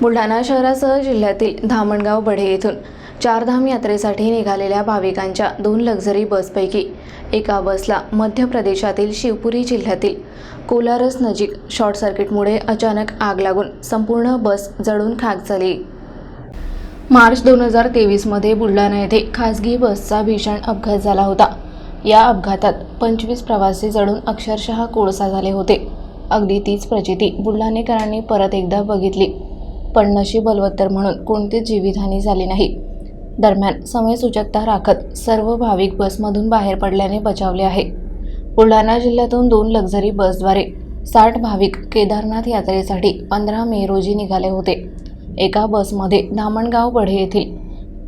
बुलढाणा शहरासह जिल्ह्यातील धामणगाव बढे येथून चारधाम यात्रेसाठी निघालेल्या भाविकांच्या दोन लक्झरी बसपैकी एका बसला मध्य प्रदेशातील शिवपुरी जिल्ह्यातील कोलारस नजीक शॉर्ट सर्किटमुळे अचानक आग लागून संपूर्ण बस जळून खाक झाली. मार्च दोन हजार तेवीसमध्ये बुलढाणा येथे खासगी बसचा भीषण अपघात झाला होता. या अपघातात पंचवीस प्रवासी जळून अक्षरशः कोळसा झाले होते. अगदी तीच प्रचिती बुलढाणेकरांनी परत एकदा बघितली. पण नशीब बलवत्तर म्हणून कोणतीच जीवितहानी झाली नाही. दरम्यान समयसूचकता राखत सर्व भाविक बसमधून बाहेर पडल्याने बचावले आहे. बुलढाणा जिल्ह्यातून दोन लक्झरी बसद्वारे साठ भाविक केदारनाथ यात्रेसाठी पंधरा मे रोजी निघाले होते. एका बसमध्ये धामणगाव बढे येथील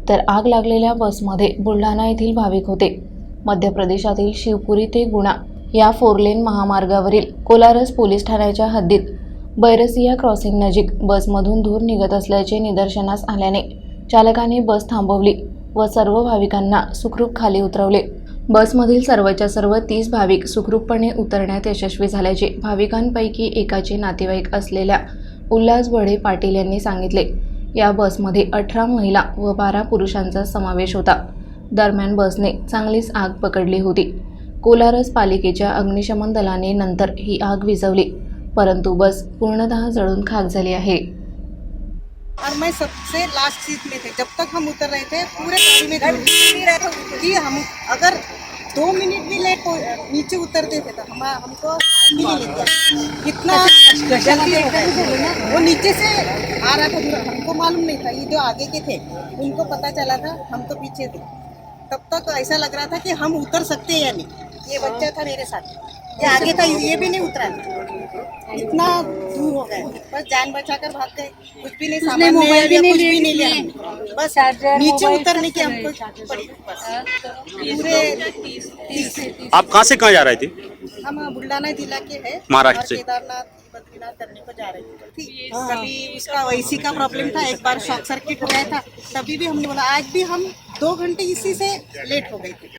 तर आग लागलेल्या बसमध्ये बुलढाणा येथील भाविक होते. मध्य प्रदेशातील शिवपुरी ते गुणा या फोरलेन महामार्गावरील कोलारस पोलीस ठाण्याच्या हद्दीत बैरसिया क्रॉसिंग नजीक बसमधून धूर निघत असल्याचे निदर्शनास आल्याने चालकाने बस थांबवली व सर्व भाविकांना सुखरूप खाली उतरवले. बसमधील सर्वच्या सर्व तीस भाविक सुखरूपपणे उतरण्यात यशस्वी झाल्याचे भाविकांपैकी एकाचे नातेवाईक असलेल्या उल्हास बढे पाटील यांनी सांगितले. या बसमध्ये अठरा महिला व बारा पुरुषांचा समावेश होता. दरम्यान बसने चांगलीच आग पकडली होती. कोलारस पालिकेच्या अग्निशमन दलाने नंतर ही आग विझवली. परंतु बस पूर्णतः जळून खाक झाली आहे. और मैं सबसे लास्ट सीट में थे. जब तक हम उतर रहे थे पूरे गाड़ी में धूल कि हम अगर दो मिनट भी लेट हो नीचे उतरते थे तो हम हमको इतना जल्दी वो नीचे से आ रहा था हमको मालूम नहीं था ये जो आगे के थे उनको पता चला था हम तो पीछे थे. तब तक ऐसा लग रहा था कि हम उतर सकते हैं या नहीं. ये बच्चा था मेरे साथ. ये आगे था ये भी नहीं उतरा इतना दूर हो गए। बस जान बचाकर भाग गए। कुछ भी नहीं सामान मोबाइल नहीं भी नहीं कुछ भी नहीं लिया। बस नीचे उतरने की हमको पूरे आप कहाँ से कहाँ जा रहे थे? हम बुल्ढाना जिला के हैं। महाराष्ट्र से। केदारनाथ बद्रीनाथ करने को जा रहे थे। ठीक कभी उसका वैसी का प्रॉब्लम था एक बार शॉर्ट सर्किट हो गया था तभी भी हमने बोला आज भी हम दो घंटे इसी से लेट हो गए थे।